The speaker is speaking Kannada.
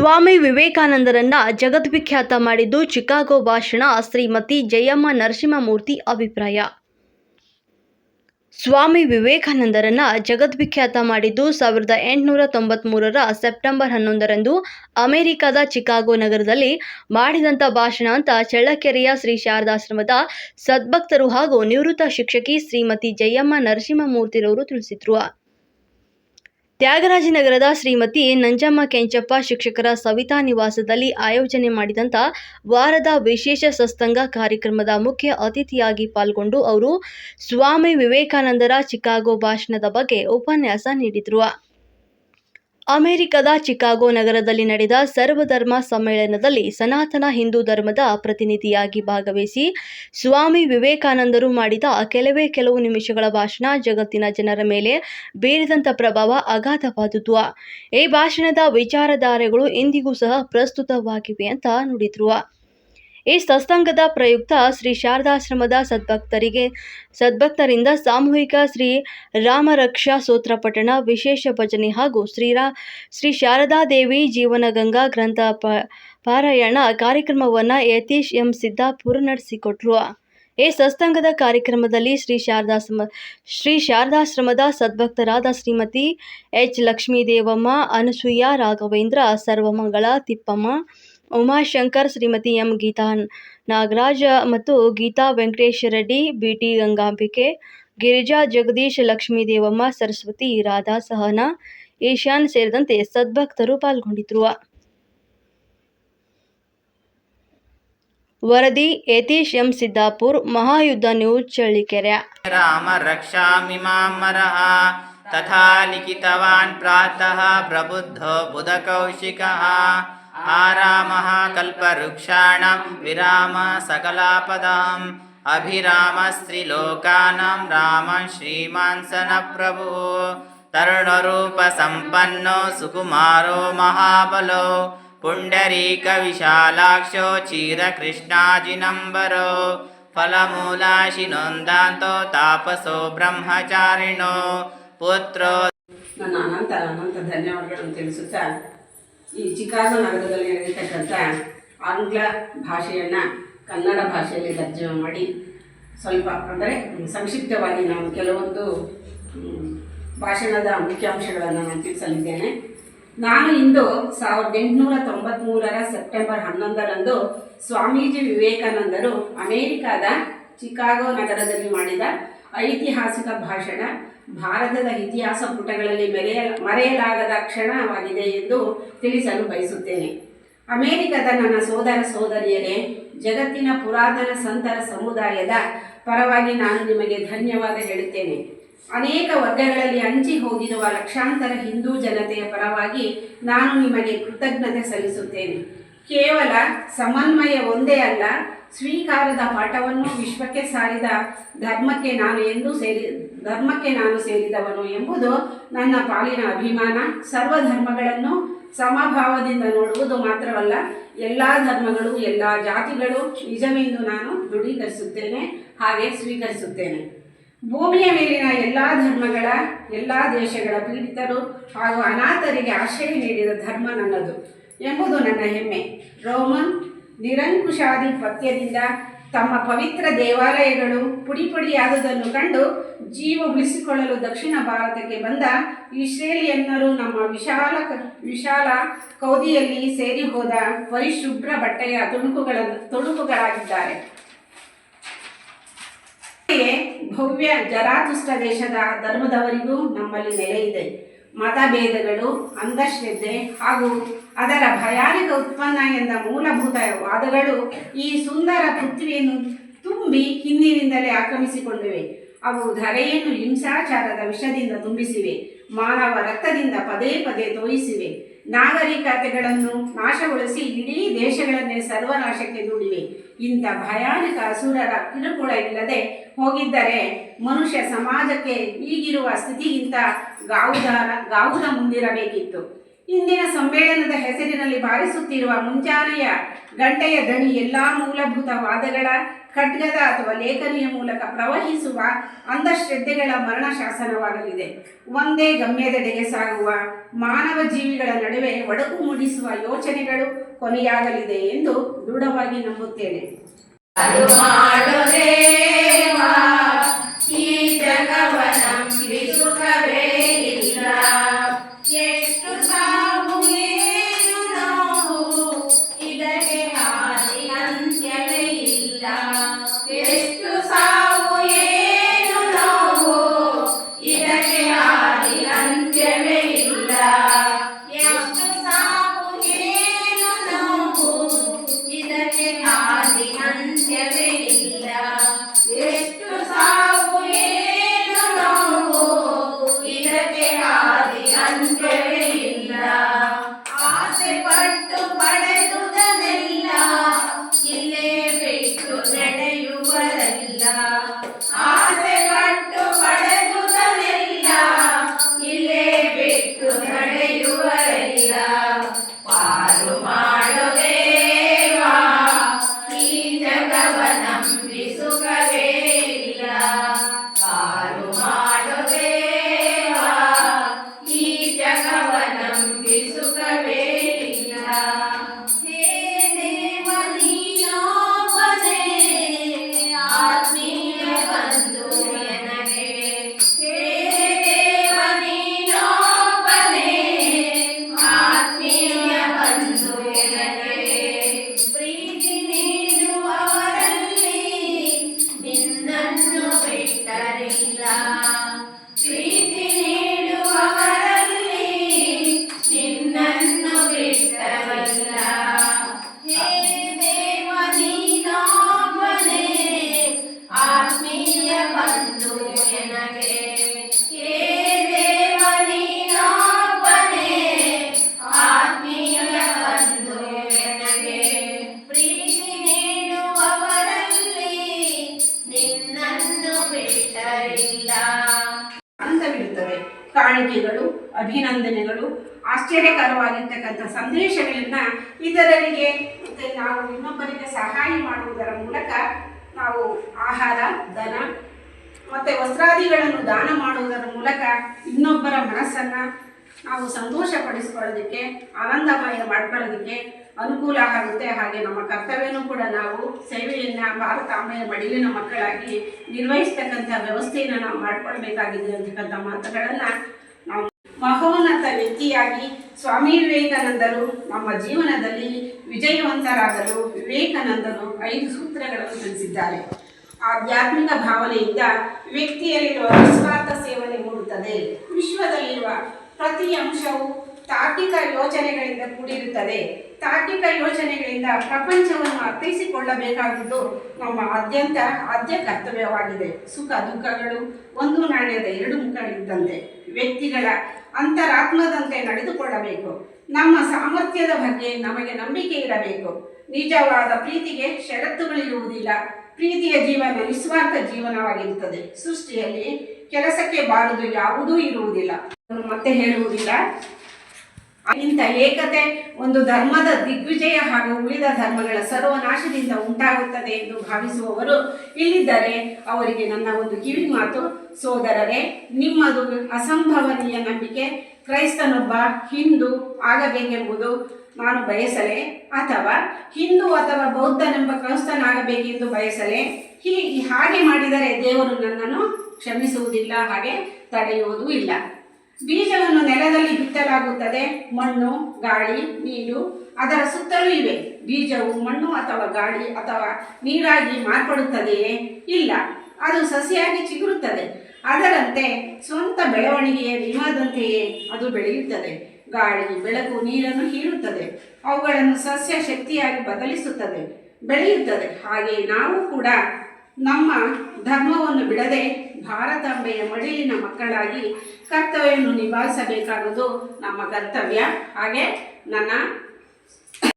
ಸ್ವಾಮಿ ವಿವೇಕಾನಂದರನ್ನ ಜಗದ್ವಿಖ್ಯಾತ ಮಾಡಿದ್ದು ಚಿಕಾಗೋ ಭಾಷಣ, ಶ್ರೀಮತಿ ಜಯಮ್ಮ ನರಸಿಂಹಮೂರ್ತಿ ಅಭಿಪ್ರಾಯ. ಸ್ವಾಮಿ ವಿವೇಕಾನಂದರನ್ನ ಜಗದ್ವಿಖ್ಯಾತ ಮಾಡಿದ್ದು ಸಾವಿರದ ಎಂಟುನೂರ ತೊಂಬತ್ಮೂರರ ಸೆಪ್ಟೆಂಬರ್ ಹನ್ನೊಂದರಂದು ಅಮೆರಿಕದ ಚಿಕಾಗೋ ನಗರದಲ್ಲಿ ಮಾಡಿದಂಥ ಭಾಷಣ ಅಂತ ಚಳ್ಳಕೆರೆಯ ಶ್ರೀ ಶಾರದಾಶ್ರಮದ ಸದ್ಭಕ್ತರು ಹಾಗೂ ನಿವೃತ್ತ ಶಿಕ್ಷಕಿ ಶ್ರೀಮತಿ ಜಯಮ್ಮ ನರಸಿಂಹಮೂರ್ತಿರವರು ತಿಳಿಸಿದರು. ತ್ಯಾಗರಾಜನಗರದ ಶ್ರೀಮತಿ ನಂಜಮ್ಮ ಕೆಂಚಪ್ಪ ಶಿಕ್ಷಕರ ಸವಿತಾ ನಿವಾಸದಲ್ಲಿ ಆಯೋಜನೆ ಮಾಡಿದಂಥ ವಾರದ ವಿಶೇಷ ಸತ್ಸಂಗ ಕಾರ್ಯಕ್ರಮದ ಮುಖ್ಯ ಅತಿಥಿಯಾಗಿ ಪಾಲ್ಗೊಂಡು ಅವರು ಸ್ವಾಮಿ ವಿವೇಕಾನಂದರ ಚಿಕಾಗೋ ಭಾಷಣದ ಬಗ್ಗೆ ಉಪನ್ಯಾಸ ನೀಡಿದರು. ಅಮೆರಿಕದ ಚಿಕಾಗೋ ನಗರದಲ್ಲಿ ನಡೆದ ಸರ್ವಧರ್ಮ ಸಮ್ಮೇಳನದಲ್ಲಿ ಸನಾತನ ಹಿಂದೂ ಧರ್ಮದ ಪ್ರತಿನಿಧಿಯಾಗಿ ಭಾಗವಹಿಸಿ ಸ್ವಾಮಿ ವಿವೇಕಾನಂದರು ಮಾಡಿದ ಕೆಲವೇ ಕೆಲವು ನಿಮಿಷಗಳ ಭಾಷಣ ಜಗತ್ತಿನ ಜನರ ಮೇಲೆ ಬೀರಿದಂಥ ಪ್ರಭಾವ ಅಗಾಧವಾದುದು ಈ ಭಾಷಣದ ವಿಚಾರಧಾರೆಗಳು ಇಂದಿಗೂ ಸಹ ಪ್ರಸ್ತುತವಾಗಿವೆ ಅಂತ ನುಡಿದ್ರು. ಈ ಸತ್ಸಂಗದ ಪ್ರಯುಕ್ತ ಶ್ರೀ ಶಾರದಾಶ್ರಮದ ಸದ್ಭಕ್ತರಿಗೆ, ಸದ್ಭಕ್ತರಿಂದ ಸಾಮೂಹಿಕ ಶ್ರೀ ರಾಮರಕ್ಷಾ ಸೂತ್ರ ಪಠಣ, ವಿಶೇಷ ಭಜನೆ ಹಾಗೂ ಶ್ರೀರಾ ಶ್ರೀ ಶಾರದಾದೇವಿ ಜೀವನಗಂಗಾ ಗ್ರಂಥ ಪಾರಾಯಣ ಕಾರ್ಯಕ್ರಮವನ್ನು ಯತೀಶ್ ಎಂ ಸಿದ್ದಾಪುರ ನಡೆಸಿಕೊಟ್ರು. ಈ ಸತ್ಸಂಗದ ಕಾರ್ಯಕ್ರಮದಲ್ಲಿ ಶ್ರೀ ಶಾರದಾಶ್ರಮ, ಶ್ರೀ ಶಾರದಾಶ್ರಮದ ಸದ್ಭಕ್ತರಾದ ಶ್ರೀಮತಿ ಎಚ್ ಲಕ್ಷ್ಮೀದೇವಮ್ಮ, ಅನಸೂಯ ರಾಘವೇಂದ್ರ, ಸರ್ವಮಂಗಳ ತಿಪ್ಪಮ್ಮ ಉಮಾಶಂಕರ್, ಶ್ರೀಮತಿ ಎಂ ಗೀತಾ ನಾಗರಾಜ ಮತ್ತು ಗೀತಾ ವೆಂಕಟೇಶ್ ರೆಡ್ಡಿ, ಬಿ ಟಿ ಗಂಗಾಂಬಿಕೆ, ಗಿರಿಜಾ ಜಗದೀಶ್ ಲಕ್ಷ್ಮೀ ದೇವಮ್ಮ ಸರಸ್ವತಿ ರಾಧಾ ಸಹನಾ ಈಶಾನ್ ಸೇರಿದಂತೆ ಸದ್ಭಕ್ತರು ಪಾಲ್ಗೊಂಡಿದ್ದರು ವರದಿ ಯತೀಶ್ ಎಂ ಸಿದ್ದಾಪುರ್, ಮಹಾಯುದ್ಧ ನ್ಯೂಸ್ ಚಳ್ಳಿಕೆರೆ. ರಾಮ ರಕ್ಷಾಮಿ ಮಾಮರಹ ತಥಾ ಲಿಖಿತವಾನ್ ಪ್ರಾತಃ, ಪ್ರಬುದ್ಧ ಬುಧ ಕೌಶಿಕ आरामः कल्पवृक्षाणां विराम सकलापदाम् अभिरामस्त्रिलोकानां रामः श्रीमान् स न प्रभुः तरुणरूपसम्पन्नो सुकुमारो महाबलो पुण्डरीकविशालाक्षो क्षीरकृष्णाजिनम्बरो फलमूलाशिनोन्दान्तो तापसो ब्रह्मचारिणो पुत्रो ನನ್ನ ಅನಂತ ಅನಂತ ಧನ್ಯವಾದಗಳನ್ನು ತಿಳಿಸುತ್ತಾ ಈ ಚಿಕಾಗೋ ನಗರದಲ್ಲಿ ನಡೀತಕ್ಕಂಥ ಆಂಗ್ಲ ಭಾಷೆಯನ್ನು ಕನ್ನಡ ಭಾಷೆಯಲ್ಲಿ ತರ್ಜಮೆ ಮಾಡಿ ಸ್ವಲ್ಪ ಅಂದರೆ ಸಂಕ್ಷಿಪ್ತವಾಗಿ ನಾನು ಕೆಲವೊಂದು ಭಾಷಣದ ಮುಖ್ಯಾಂಶಗಳನ್ನು ನಾನು ತಿಳಿಸಲಿದ್ದೇನೆ. ನಾನು ಇಂದು ಸಾವಿರದ ಎಂಟುನೂರ ತೊಂಬತ್ತ್ಮೂರರ ಸೆಪ್ಟೆಂಬರ್ ಹನ್ನೊಂದರಂದು ಸ್ವಾಮೀಜಿ ವಿವೇಕಾನಂದರು ಅಮೇರಿಕಾದ ಚಿಕಾಗೋ ನಗರದಲ್ಲಿ ಮಾಡಿದ ಐತಿಹಾಸಿಕ ಭಾಷಣ ಭಾರತದ ಇತಿಹಾಸ ಪುಟಗಳಲ್ಲಿ ಮೆರೆಯ, ಮರೆಯಲಾಗದ ಕ್ಷಣವಾಗಿದೆ ಎಂದು ತಿಳಿಸಲು ಬಯಸುತ್ತೇನೆ. ಅಮೆರಿಕದ ನನ್ನ ಸೋದರ ಸೋದರಿಯರೇ, ಜಗತ್ತಿನ ಪುರಾತನ ಸಂತರ ಸಮುದಾಯದ ಪರವಾಗಿ ನಾನು ನಿಮಗೆ ಧನ್ಯವಾದ ಹೇಳುತ್ತೇನೆ. ಅನೇಕ ವರ್ಗಗಳಲ್ಲಿ ಹಂಚಿ ಹೋಗಿರುವ ಲಕ್ಷಾಂತರ ಹಿಂದೂ ಜನತೆಯ ಪರವಾಗಿ ನಾನು ನಿಮಗೆ ಕೃತಜ್ಞತೆ ಸಲ್ಲಿಸುತ್ತೇನೆ. ಕೇವಲ ಸಮನ್ವಯ ಒಂದೇ ಅಲ್ಲ ಸ್ವೀಕಾರದ ಪಾಠವನ್ನು ವಿಶ್ವಕ್ಕೆ ಸಾರಿದ ಧರ್ಮಕ್ಕೆ ನಾನು ಎಂದೂ ಸೇರಿ, ಧರ್ಮಕ್ಕೆ ನಾನು ಸೇರಿದವನು ಎಂಬುದು ನನ್ನ ಪಾಲಿನ ಅಭಿಮಾನ. ಸರ್ವ ಧರ್ಮಗಳನ್ನು ಸಮಭಾವದಿಂದ ನೋಡುವುದು ಮಾತ್ರವಲ್ಲ, ಎಲ್ಲ ಧರ್ಮಗಳು, ಎಲ್ಲ ಜಾತಿಗಳು ನಿಜವೆಂದು ನಾನು ದೃಢೀಕರಿಸುತ್ತೇನೆ, ಹಾಗೆ ಸ್ವೀಕರಿಸುತ್ತೇನೆ. ಭೂಮಿಯ ಮೇಲಿನ ಎಲ್ಲ ಧರ್ಮಗಳ, ಎಲ್ಲ ದೇಶಗಳ ಪೀಡಿತರು ಹಾಗೂ ಅನಾಥರಿಗೆ ಆಶ್ರಯ ನೀಡಿದ ಧರ್ಮ ನನ್ನದು ಎಂಬುದು ನನ್ನ ಹೆಮ್ಮೆ. ರೋಮನ್ ನಿರಂಕುಶಾಧಿಪತ್ಯದಿಂದ ತಮ್ಮ ಪವಿತ್ರ ದೇವಾಲಯಗಳು ಪುಡಿ ಪುಡಿಯಾದುದನ್ನು ಕಂಡು ಜೀವ ಉಳಿಸಿಕೊಳ್ಳಲು ದಕ್ಷಿಣ ಭಾರತಕ್ಕೆ ಬಂದ ಇಸ್ರೇಲಿಯನ್ನರು ನಮ್ಮ ವಿಶಾಲ ವಿಶಾಲ ಕೌದಿಯಲ್ಲಿ ಸೇರಿ ಹೋದ ಪರಿಶುಭ್ರ ಬಟ್ಟೆಯ ತುಣುಕುಗಳ ತುಣುಕುಗಳಾಗಿದ್ದಾರೆ. ಭವ್ಯ ಜರಾತುಷ್ಟ ದೇಶದ ಧರ್ಮದವರಿಗೂ ನಮ್ಮಲ್ಲಿ ನೆಲೆ ಇದೆ. ಮತಭೇದಗಳು, ಅಂಧಶ್ರದ್ಧೆ ಹಾಗೂ ಅದರ ಭಯಾನಕ ಉತ್ಪನ್ನ ಎಂದ ಮೂಲಭೂತ ವಾದಗಳು ಈ ಸುಂದರ ಪೃಥ್ವಿಯನ್ನು ತುಂಬಿ ಹಿಂದಿನಿಂದಲೇ ಆಕ್ರಮಿಸಿಕೊಂಡಿವೆ. ಅವು ಧರೆಯನ್ನು ಹಿಂಸಾಚಾರದ ವಿಷದಿಂದ ತುಂಬಿಸಿವೆ. ಮಾನವ ರಕ್ತದಿಂದ ಪದೇ ಪದೇ ತೋಯಿಸಿವೆ. ನಾಗರಿಕತೆಗಳನ್ನು ನಾಶಗೊಳಿಸಿ ಇಡೀ ದೇಶಗಳನ್ನೇ ಸರ್ವನಾಶಕ್ಕೆ ದೂಡಿವೆ. ಇಂಥ ಭಯಾನಕ ಅಸುರರ ಕಿರುಕುಳ ಇಲ್ಲದೆ ಹೋಗಿದ್ದರೆ ಮನುಷ್ಯ ಸಮಾಜಕ್ಕೆ ಈಗಿರುವ ಸ್ಥಿತಿಗಿಂತ ಗಾವುದಾರ ಗಾವುದ ಮುಂದಿರಬೇಕಿತ್ತು. ಇಂದಿನ ಸಮ್ಮೇಳನದ ಹೆಸರಿನಲ್ಲಿ ಬಾರಿಸುತ್ತಿರುವ ಮುಂಜಾನೆಯ ಗಂಟೆಯ ದಣಿ ಎಲ್ಲಾ ಮೂಲಭೂತ ವಾದಗಳ, ಖಡ್ಗದ ಅಥವಾ ಲೇಖನಿಯ ಮೂಲಕ ಪ್ರವಹಿಸುವ ಅಂಧಶ್ರದ್ಧೆಗಳ ಮರಣ ಶಾಸನವಾಗಲಿದೆ ಒಂದೇ ಗಮ್ಯದೆಡೆಗೆ ಸಾಗುವ ಮಾನವ ಜೀವಿಗಳ ನಡುವೆ ಒಡಕು ಮೂಡಿಸುವ ಯೋಚನೆಗಳು ಕೊನೆಯಾಗಲಿದೆ ಎಂದು ದೃಢವಾಗಿ ನಂಬುತ್ತೇನೆ. Amen. ಕಾಣಿಕೆಗಳು ಅಭಿನಂದನೆಗಳು, ಆಶ್ಚರ್ಯಕರವಾಗಿರ್ತಕ್ಕಂಥ ಸಂದೇಶಗಳನ್ನ ಇತರರಿಗೆ ನಾವು ಇನ್ನೊಬ್ಬರಿಗೆ ಸಹಾಯ ಮಾಡುವುದರ ಮೂಲಕ ನಾವು ಆಹಾರ ಧನ ಮತ್ತೆ ವಸ್ತ್ರಾದಿಗಳನ್ನು ದಾನ ಮಾಡುವುದರ ಮೂಲಕ ಇನ್ನೊಬ್ಬರ ಮನಸ್ಸನ್ನ ನಾವು ಸಂತೋಷ ಪಡಿಸ್ಕೊಳ್ಳೋದಕ್ಕೆ ಆನಂದಮಯ ಮಾಡ್ಕೊಳ್ಳೋದಕ್ಕೆ ಅನುಕೂಲ ಆಗುತ್ತೆ. ಹಾಗೆ ನಮ್ಮ ಕರ್ತವ್ಯನೂ ಕೂಡ ನಾವು ಸೇವೆಯನ್ನ ಭಾರತಾಂಬೆಯ ಮಡಿಲಿನ ಮಕ್ಕಳಾಗಿ ನಿರ್ವಹಿಸ್ತಕ್ಕಂಥ ವ್ಯವಸ್ಥೆಯನ್ನು ನಾವು ಮಾಡ್ಕೊಳ್ಬೇಕಾಗಿದೆ ಅಂತಕ್ಕಂಥ ಮಾತುಗಳನ್ನ ಮಹೋನ್ನತ ವ್ಯಕ್ತಿಯಾಗಿ ಸ್ವಾಮಿ ವಿವೇಕಾನಂದರು ನಮ್ಮ ಜೀವನದಲ್ಲಿ ವಿಜಯವಂತರಾಗಲು ವಿವೇಕಾನಂದರು ಐದು ಸೂತ್ರಗಳನ್ನು ತಿಳಿಸಿದ್ದಾರೆ. ಆಧ್ಯಾತ್ಮಿಕ ಭಾವನೆಯಿಂದ ವ್ಯಕ್ತಿಯಲ್ಲಿರುವ ನಿಸ್ವಾರ್ಥ ಸೇವನೆ ಮೂಡುತ್ತದೆ. ವಿಶ್ವದಲ್ಲಿರುವ ಪ್ರತಿ ಅಂಶವು ತಾರ್ಕಿಕ ಯೋಚನೆಗಳಿಂದ ಕೂಡಿರುತ್ತದೆ. ತಾರ್ಕಿಕ ಯೋಚನೆಗಳಿಂದ ಪ್ರಪಂಚವನ್ನು ಅರ್ಥೈಸಿಕೊಳ್ಳಬೇಕಾಗಿದ್ದು ನಮ್ಮ ಅತ್ಯಂತ ಆದ್ಯ ಕರ್ತವ್ಯವಾಗಿದೆ. ಸುಖ ದುಃಖಗಳು ಒಂದು ನಾಣ್ಯದ ಎರಡು ಮುಖಗಳಿದ್ದಂತೆ. ವ್ಯಕ್ತಿಗಳ ಅಂತರಾತ್ಮದಂತೆ ನಡೆದುಕೊಳ್ಳಬೇಕು. ನಮ್ಮ ಸಾಮರ್ಥ್ಯದ ಬಗ್ಗೆ ನಮಗೆ ನಂಬಿಕೆ ಇರಬೇಕು. ನಿಜವಾದ ಪ್ರೀತಿಗೆ ಷರತ್ತುಗಳಿರುವುದಿಲ್ಲ. ಪ್ರೀತಿಯ ಜೀವನ ನಿಸ್ವಾರ್ಥ ಜೀವನವಾಗಿರುತ್ತದೆ. ಸೃಷ್ಟಿಯಲ್ಲಿ ಕೆಲಸಕ್ಕೆ ಬಾರದು ಯಾವುದೂ ಇರುವುದಿಲ್ಲ. ಮತ್ತೆ ಹೇಳುವುದಿಲ್ಲ. ಇಂಥ ಏಕತೆ, ಒಂದು ಧರ್ಮದ ದಿಗ್ವಿಜಯ ಹಾಗೂ ಉಳಿದ ಧರ್ಮಗಳ ಸರ್ವನಾಶದಿಂದ ಉಂಟಾಗುತ್ತದೆ ಎಂದು ಭಾವಿಸುವವರು ಇಲ್ಲಿದ್ದರೆ ಅವರಿಗೆ ನನ್ನ ಒಂದು ಕಿವಿ ಮಾತು, ಸೋದರರೇ, ನಿಮ್ಮದು ಅಸಂಭವನೀಯ ನಂಬಿಕೆ, ಕ್ರೈಸ್ತನೊಬ್ಬ ಹಿಂದೂ ಆಗಬೇಕೆಂಬುದು ನಾನು ಬಯಸಲೆ, ಅಥವಾ ಹಿಂದೂ ಅಥವಾ ಬೌದ್ಧನೆಂಬ ಕ್ರೈಸ್ತನಾಗಬೇಕೆಂದು ಬಯಸಲೆ ಹೀಗೆ ಹಾಗೆ ಮಾಡಿದರೆ ದೇವರು ನನ್ನನ್ನು ಕ್ಷಮಿಸುವುದಿಲ್ಲ, ಹಾಗೆ ತಡೆಯುವುದೂ ಇಲ್ಲ. ಬೀಜವನ್ನು ನೆಲದಲ್ಲಿ ಬಿತ್ತಲಾಗುತ್ತದೆ. ಮಣ್ಣು, ಗಾಳಿ, ನೀರು ಅದರ ಸುತ್ತಲೂ ಇವೆ. ಬೀಜವು ಮಣ್ಣು ಅಥವಾ ಗಾಳಿ ಅಥವಾ ನೀರಾಗಿ ಮಾರ್ಪಡುತ್ತದೆಯೇ? ಇಲ್ಲ. ಅದು ಸಸಿಯಾಗಿ ಚಿಗುರುತ್ತದೆ. ಅದರಂತೆ ಸ್ವಂತ ಬೆಳವಣಿಗೆಯ ನಿಯಮದಂತೆಯೇ ಅದು ಬೆಳೆಯುತ್ತದೆ. ಗಾಳಿ, ಬೆಳಕು, ನೀರನ್ನು ಹೀರುತ್ತದೆ. ಅವುಗಳನ್ನು ಸಸ್ಯ ಶಕ್ತಿಯಾಗಿ ಬದಲಿಸುತ್ತದೆ, ಬೆಳೆಯುತ್ತದೆ. ಹಾಗೆ ನಾವು ಕೂಡ ನಮ್ಮ ಧರ್ಮವನ್ನು ಬಿಡದೆ ಭಾರತಾಂಬೆಯ ಮಡಿಲಿನ ಮಕ್ಕಳಾಗಿ ಕರ್ತವ್ಯವನ್ನು ನಿಭಾಯಿಸಬೇಕಾಗುವುದು ನಮ್ಮ ಕರ್ತವ್ಯ ಹಾಗೆ ನನ್ನ